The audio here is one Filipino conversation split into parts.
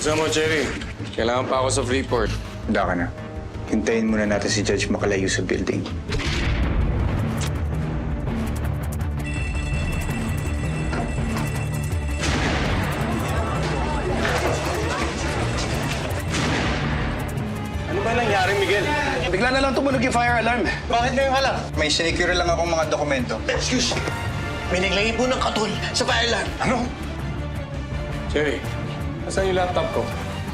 Gusto mo, Cherry? Kailangan pa ako sa Freeport. Handa ka na. Hintayin muna natin si Judge makalayo sa building. Ano ba nangyari, Miguel? Bigla na lang tumunog yung fire alarm. Bakit ngayon halang? May sinecure lang akong mga dokumento. Excuse. May naglagay po ng katol sa fire alarm. Ano? Cherry, asan yung laptop ko?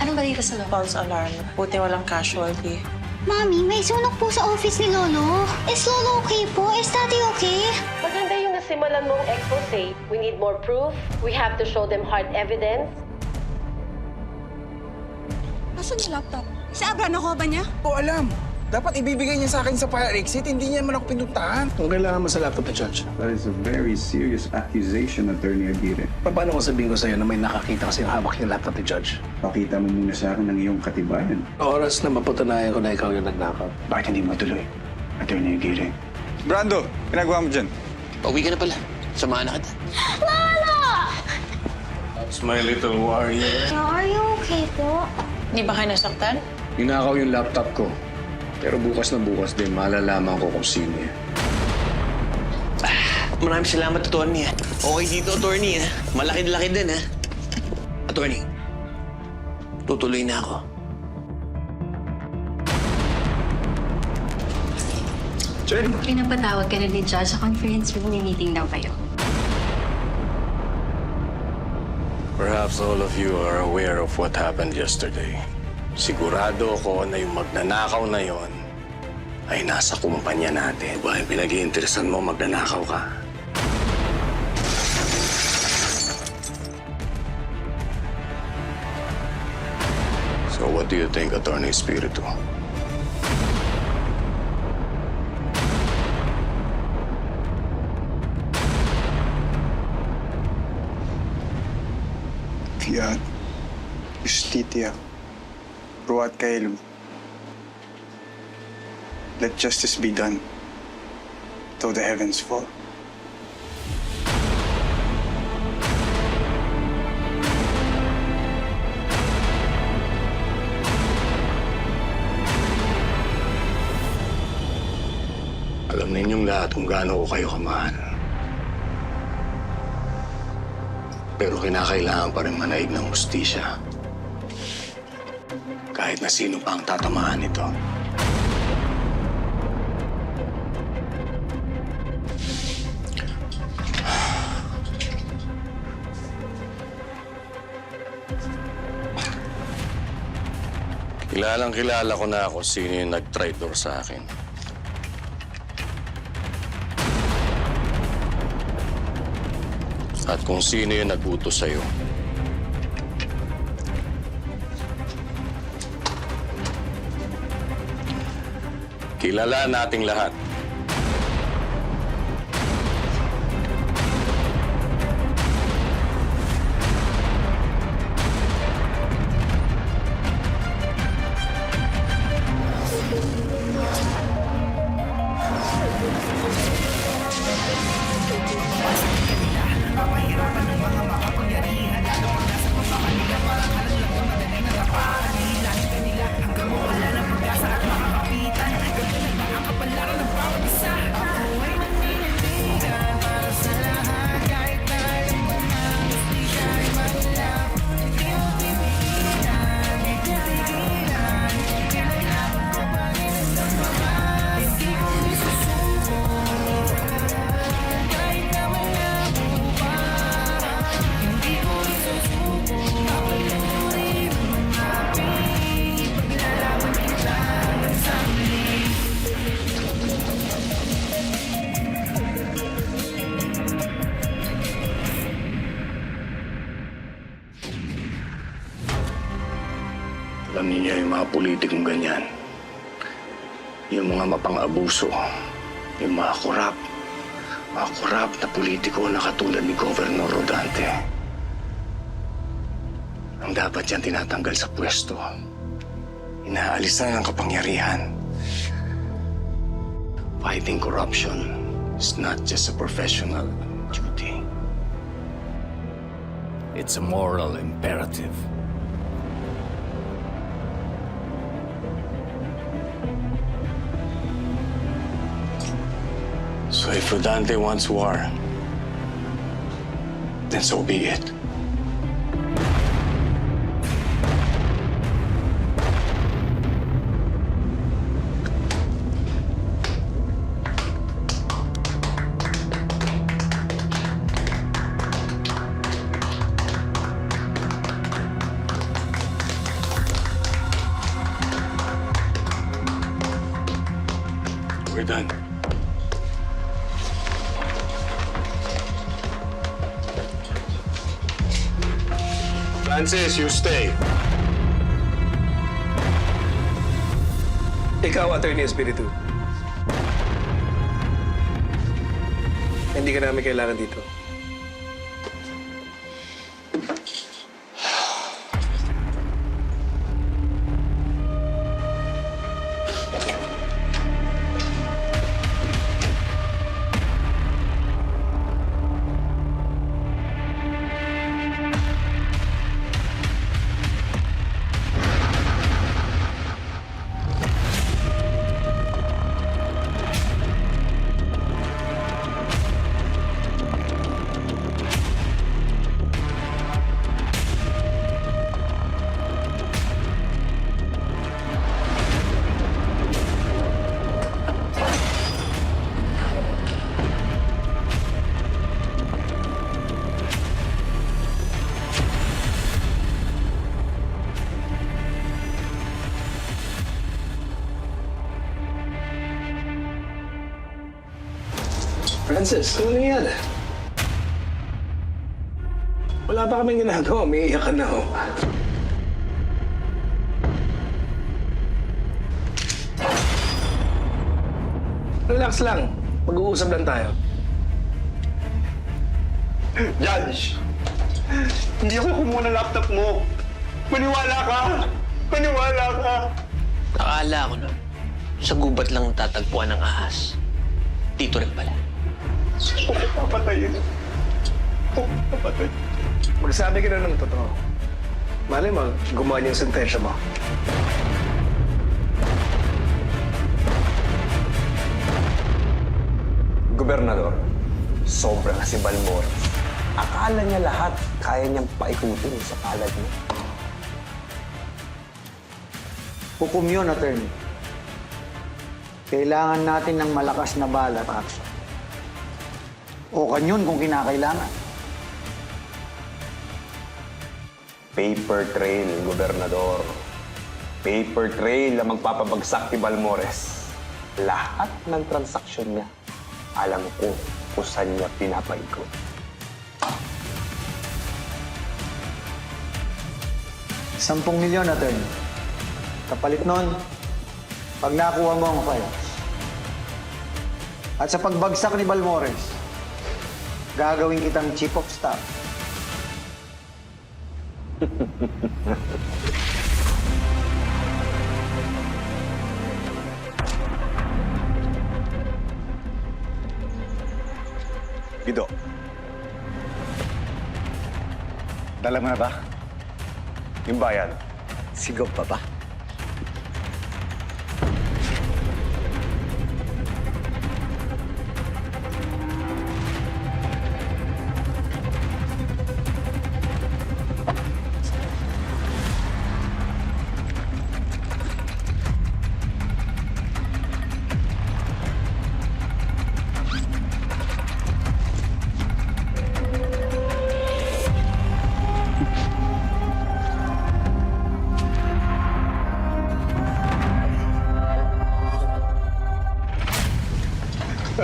Anong balita sa loob? False alarm. Buti walang casualty. Mami, may sunog po sa office ni Lolo. Is Lolo okay po? Is Daddy okay? Maganda yung nasimulan mong expose. We need more proof. We have to show them hard evidence. Nasaan yung laptop? Si Abra, nakuha ba niya? Ko alam. Dapat ibibigay niya sa akin sa fire exit. Hindi niya man ako pinuntahan. Kung kailangan mo sa laptop ni Judge, That is a very serious accusation, Attorney Aguirre. pa- paano ko sabihin ko sa'yo na may nakakita kasi yung hawak yung laptop ni Judge? Pakita mo muna sa akin ang iyong katibayan. Oras na mapatunayan ko na ikaw yung nagnakaw. Bakit hindi matuloy? Attorney Aguirre. Brando, pinagawa mo dyan. Pauwi ka na pala. Samahan na kita. That's my little warrior. Are you okay po? Hindi ba kayo nasaktan? Ninakaw yung laptop ko. Pero bukas na bukas din, malalaman ko kung sino yan. Maraming salamat, Attorney. ah. Okay dito, Attorney. ah. Malaki-laki din, ha? Attorney, tutuloy na ako. Pinapatawag ka na ni Judge sa conference room. May meeting daw kayo. Perhaps all of you are aware of what happened yesterday. Sigurado ako na yung magnanakaw na yon ay nasa kumpanya natin. Ba, pinag-iinteresan mo magnanakaw ka? So what do you think, Attorney Espiritu? Fiat, Justitia, Ruat Caelum. Let justice be done, though the heavens fall. Alam ninyong lahat kung gaano ko kayo kamahal. Pero kinakailangan pa rin manaig ng hustisya. Kahit na sino pa ang tatamaan nito. Kilalang kilala ko na ako sino yung nag-traitor sa akin. At kung sino yung nag-utos sa'yo. Kilala nating lahat. Mga politikong ganyan. Yung mga mapang-abuso. Yung mga korap. Mga korap na politiko na katulad ni Governor Rodante. Ang dapat yan tinatanggal sa pwesto. Inaalis na ng kapangyarihan. Fighting corruption is not just a professional duty. It's a moral imperative. So if Rodante wants war, then so be it. Francis, you stay. Ikaw, Attorney Espiritu. Hindi ka namin kailangan dito. Francis, ano nangyayari? Wala pa kaming ginagawa. Umiiyak ka na, oh. Relax lang. Mag-uusap lang tayo. Judge! Hindi ako kumuha ng laptop mo. Maniwala ka! Maniwala ka! Akala ko nun, sa gubat lang tatagpuan ng ahas. Dito rin pala. Huwag ka papatayin. Huwag ka papatayin. Magsabi ka na ng totoo. Malay mo, gumawa yung sentensya mo. Gobernador, sobra na si Balmores. Akala niya lahat kaya niyang paikutin sa palad niya. Hukom yun, attorney. Kailangan natin ng malakas na bala action. O kanyon kung kinakailangan. Paper trail, Gobernador. Paper trail ang magpapabagsak ni Balmores. Lahat ng transaksyon niya, alam ko kung saan niya pinapaikot. Sampung milyon, attorney. Kapalit nun, pag nakuha mo ang files. At sa pagbagsak ni Balmores, gagawin kitang chief of staff. Gido. Dala mo na ba? Yung bayan. Sigaw pa ba?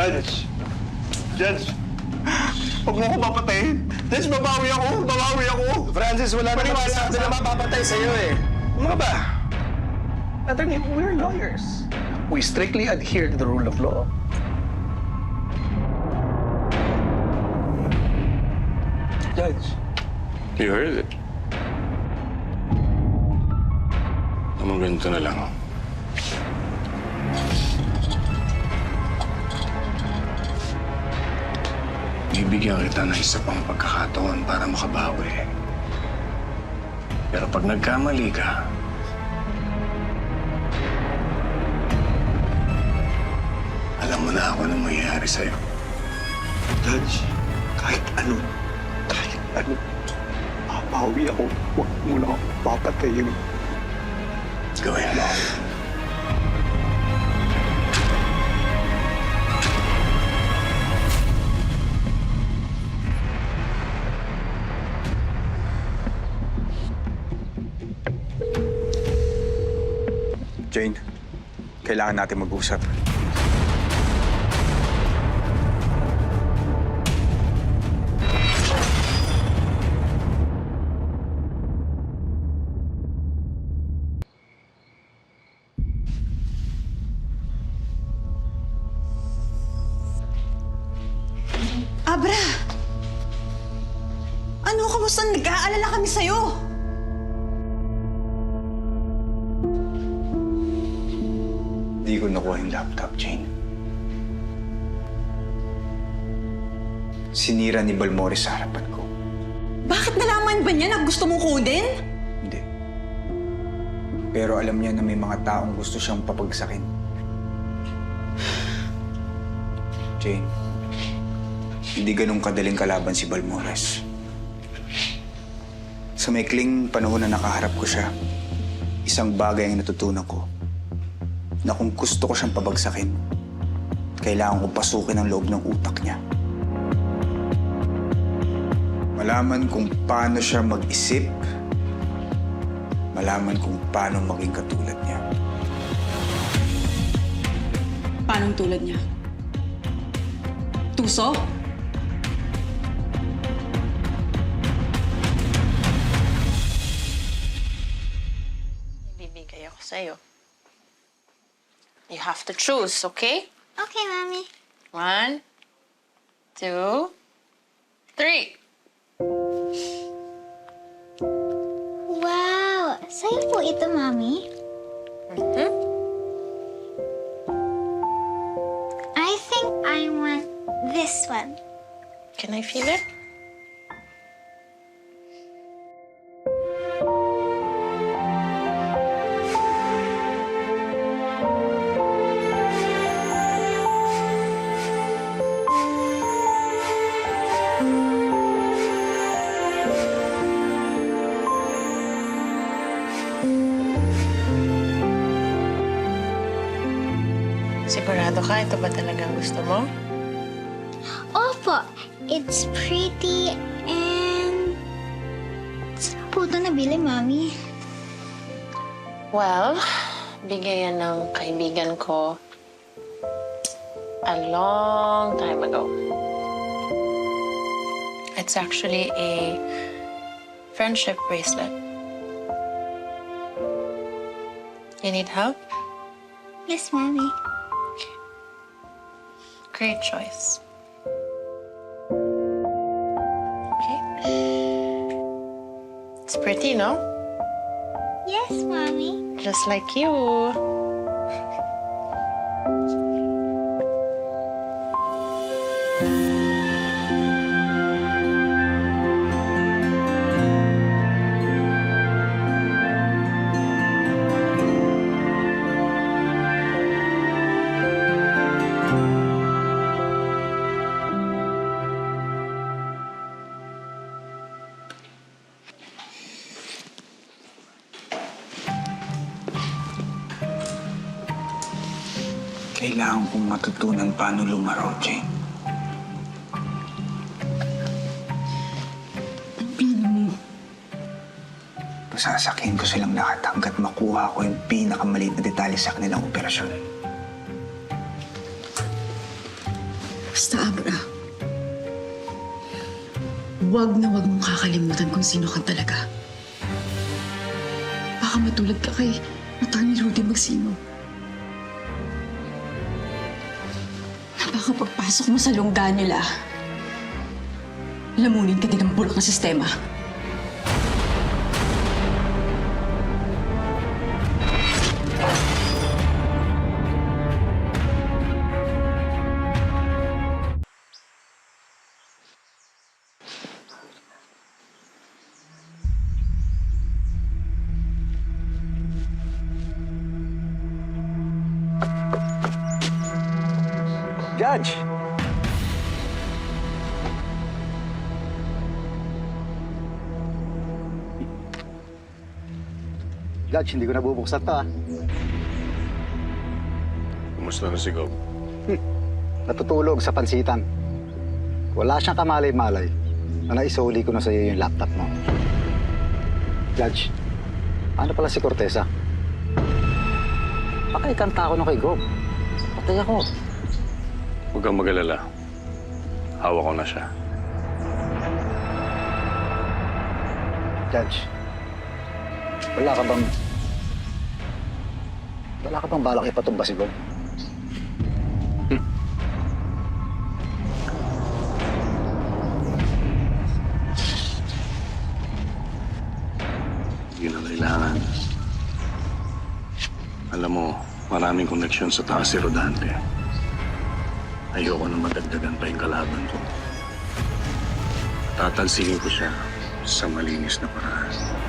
Judge! Judge! Huwag mo ako papatayin! Judge, babawi ako! Babawi ako! Francis, wala naman Maniwala sabi ka. na mapapatay sa'yo eh. Ano ba? Attorney, we're lawyers. We strictly adhere to the rule of law. Judge, You heard it. Naman ganito na lang. oh. Bibigyan kita ng isa pang pagkakataon para makabawi. Pero pag nagkamali ka, alam mo na ako na mangyayari sa'yo. Judge, kahit ano, kahit ano, papawi ako. Huwag mo na ako papatayin. Gawin mo. Jane, kailangan natin mag-usap. Abra! Ano, kamusta? Nag-aalala kami sa'yo. Nakuha yung laptop, Jane. Sinira ni Balmores sa harapan ko. Bakit nalaman ba niya na gusto mong kunin? Hindi. Pero alam niya na may mga taong gusto siyang papagsakin. Jane, hindi ganun kadaling kalaban si Balmores. Sa maikling panahon na nakaharap ko siya, isang bagay ang natutunan ko na kung gusto ko siyang pabagsakin, kailangan kong pasukin ang loob ng utak niya. Malaman kung paano siya mag-isip, malaman kung paano maging katulad niya. Paanong tulad niya? Tuso? Bibigay ako sa'yo. You have to choose, okay? Okay, Mommy. One, two, three. Wow! Sa'yo po ito, Mami. Mhm. I think I want this one. Can I feel it? A long time ago. It's actually a friendship bracelet. You need help? Yes, Mommy. Great choice. Okay. It's pretty, no? Yes, Mommy. Just like you. Kailangan kong matutunan paano lumaro, Jane. Pasasakin ko silang lahat hanggat makuha ko yung pinakamaliit na detalye sa kanilang operasyon. Basta, Abra. Huwag na huwag mong kakalimutan kung sino ka talaga. Baka matulad ka kay Attorney Rudy Magsimo. pagpasok mo sa lungga nila, lamunin ka din ang bulak ng sistema. Judge! Judge, hindi ko nabubuksan to ah. Kumusta na si Gob? Natutulog sa pansitan. Wala siyang kamalay-malay na naisuli ko na sa iyo yung laptop mo. Judge, ano pala si Corteza? Pakikanta ako na kay Gob. Patay ako. Huwag kang magalala. Hawak ko na siya. Judge, wala ka bang... Wala ka bang balak ipatumba si Gob? Hindi na kailangan. Alam mo, maraming koneksyon sa taas si Rodante. Ayoko na madagdagan pa yung kalaban ko. Tatalsingin ko siya sa malinis na paraan.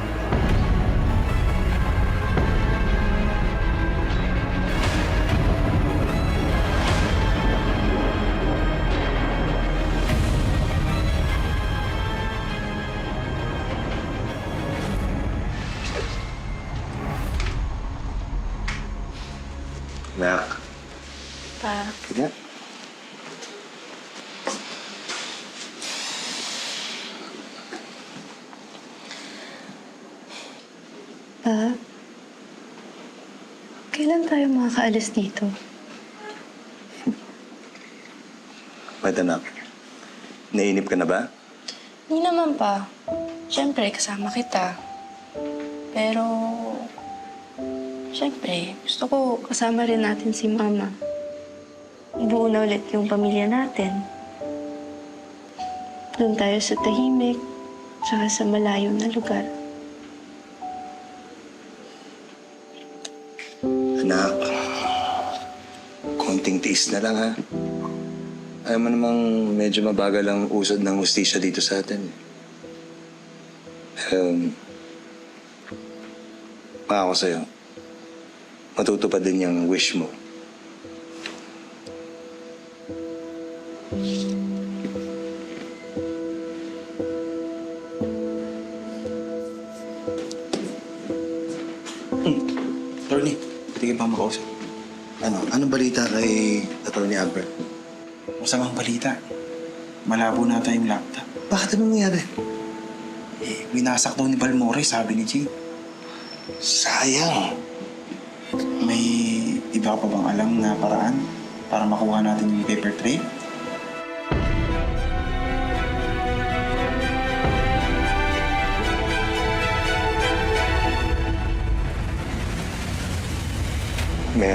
Tayo makakaalis dito? Pwede na. Nainip ka na ba? Hindi naman pa. Siyempre, kasama kita. Pero, siyempre, gusto ko kasama rin natin si Mama. Buo na ulit yung pamilya natin. Doon tayo sa tahimik, tsaka sa malayo na lugar. Anak, konting tiis na lang ha. Ayaw mo namang medyo mabagal ang usod ng ustisya dito sa atin. Um, ako sa'yo, matutupad din yung wish mo. Masamang balita. Malabo na tayong laptop. Bakit anong nangyari? Eh, winasak daw ni Balmore, sabi ni Jane. Sayang. May iba pa bang alam na paraan para makuha natin yung paper trail?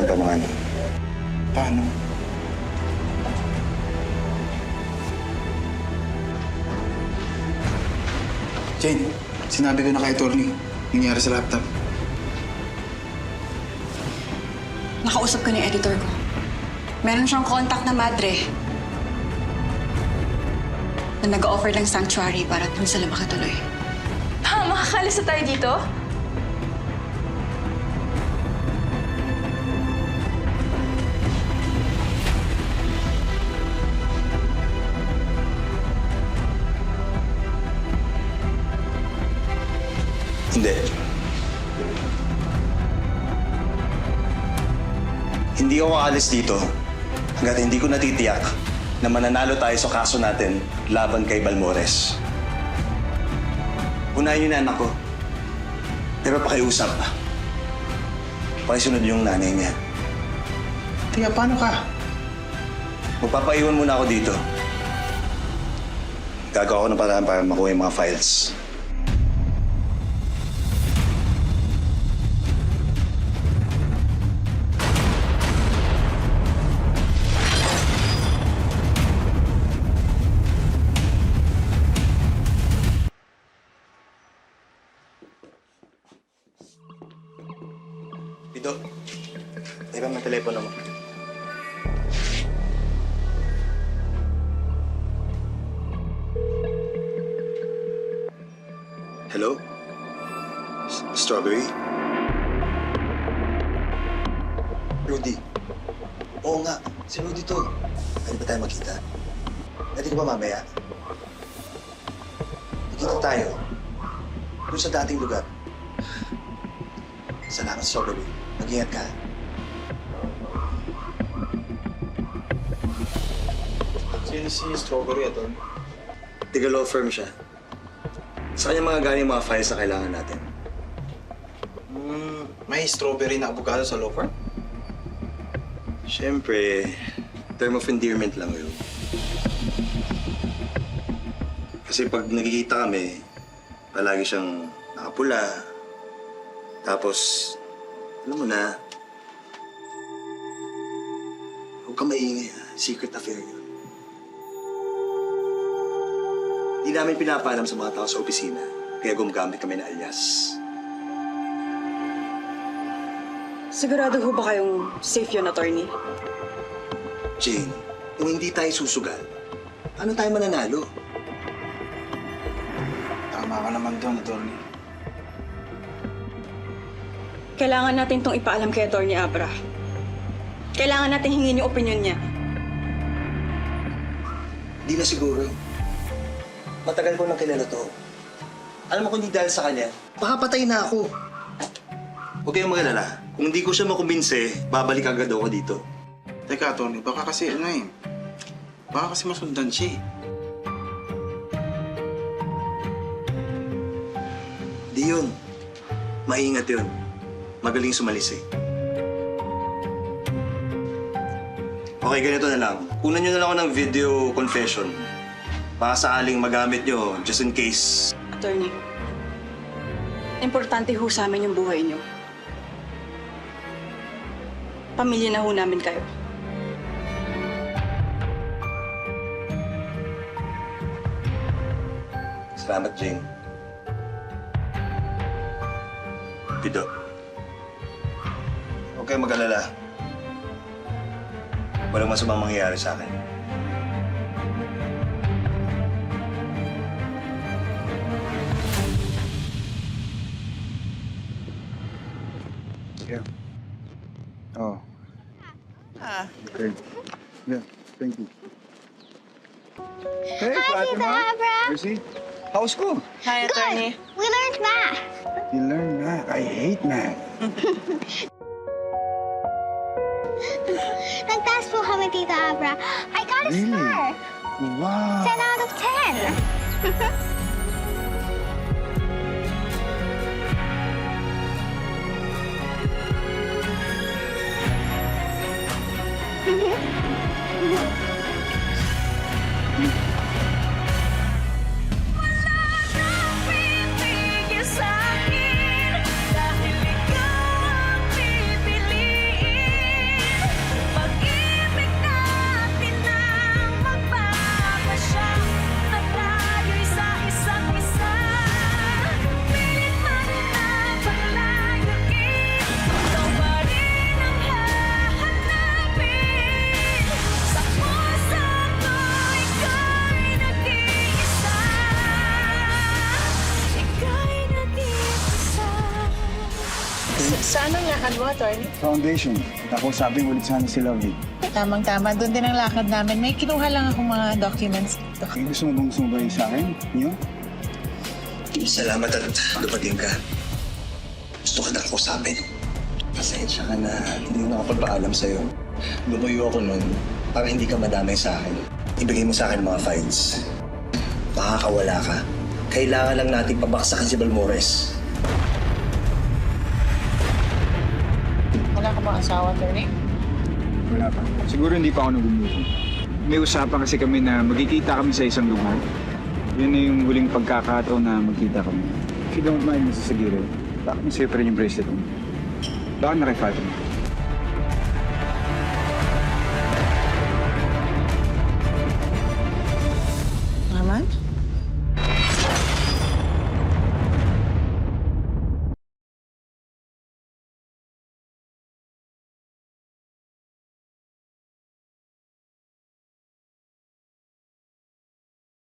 Pa mga ano. Paano? Jane, sinabi ko na kay attorney. Nangyari sa laptop. Nakausap ko ni editor ko. Meron siyang contact na madre na nag-offer ng sanctuary para dun sila makatuloy. Pa, makakalis na tayo dito? Hindi ako aalis dito hanggat hindi ko natitiyak na mananalo tayo sa kaso natin laban kay Balmores. Unahin yung anak ko. Pero pakiusap. Pakisunod yung nanay niya. Tiga, paano ka? Magpapaiwan muna ako dito. Gagawa ko ng paraan para makuha yung mga files. Doon sa dating lugar. Salamat sa sobrang. Mag-ingat ka. Sino si Strawberry ito? Tiga law firm siya. Sa kanya mga galing mga files na kailangan natin. Hmm, may Strawberry na abogado sa law firm? Siyempre, term of endearment lang yun. Kasi pag nagkikita kami, palagi siyang nakapula. Tapos, alam mo na, huwag ka maingay. ha? Secret affair yun. Hindi namin pinapaalam sa mga tao sa opisina, kaya gumagamit kami ng alias. Sigurado ho ba kayong safe yun, attorney? Jane, kung hindi tayo susugal, ano tayo mananalo? Tama ka naman doon, attorney. Kailangan natin tong ipaalam kay attorney Abra. Kailangan natin hingin yung opinion niya. Hindi na siguro. Matagal ko nang kilala to. Alam mo kung hindi dahil sa kanya, baka patay na ako. Huwag kayong magalala. Kung hindi ko siya makumbinse, babalik agad ako dito. Teka, attorney, baka kasi ano eh. Baka kasi masundan siya eh. Yun. Maingat yun. Magaling sumalis eh. Okay, ganito na lang. Kunan nyo na lang ako ng video confession. Baka sakaling magamit nyo, just in case. Attorney, importante ho sa amin yung buhay niyo. Pamilya na ho namin kayo. Salamat, Jane. Huwag kayong mag-alala. Walang masamang mangyayari sa akin. Yeah. Oh. Great. Yeah, thank you. Hey, Hi, Tita Abra. Mercy. How's school? Hi, attorney. We learned math. You learn math. I hate math. Abra. I got a Really? star. Wow. 10 out of 10. Saan attorney? Foundation. Ako sabi ulit sana si Lovey. Tamang-tama, doon din ang lakad namin. May kinuha lang akong mga documents. Eh, gusto mo bang sumabay sa akin? Niyo? Salamat at dumating ka. Gusto ka na kausapin. Pasensya ka na. Hindi ko nakapagpaalam sa'yo. Lumayo ako nun para hindi ka madamay sa akin. Ibigay mo sa akin mga files. Makakawala ka. Kailangan lang natin pabaksakan si Balmores. Ka bang asawa, attorney? Wala pa. Siguro hindi pa ako nagumuko. May usapan kasi kami na magkikita kami sa isang lugar. Yun na yung huling pagkakataon na magkita kami. If you don't mind, Mrs. Aguirre, baka mo sa'yo pa rin yung bracelet mo. Baka nakifile mo.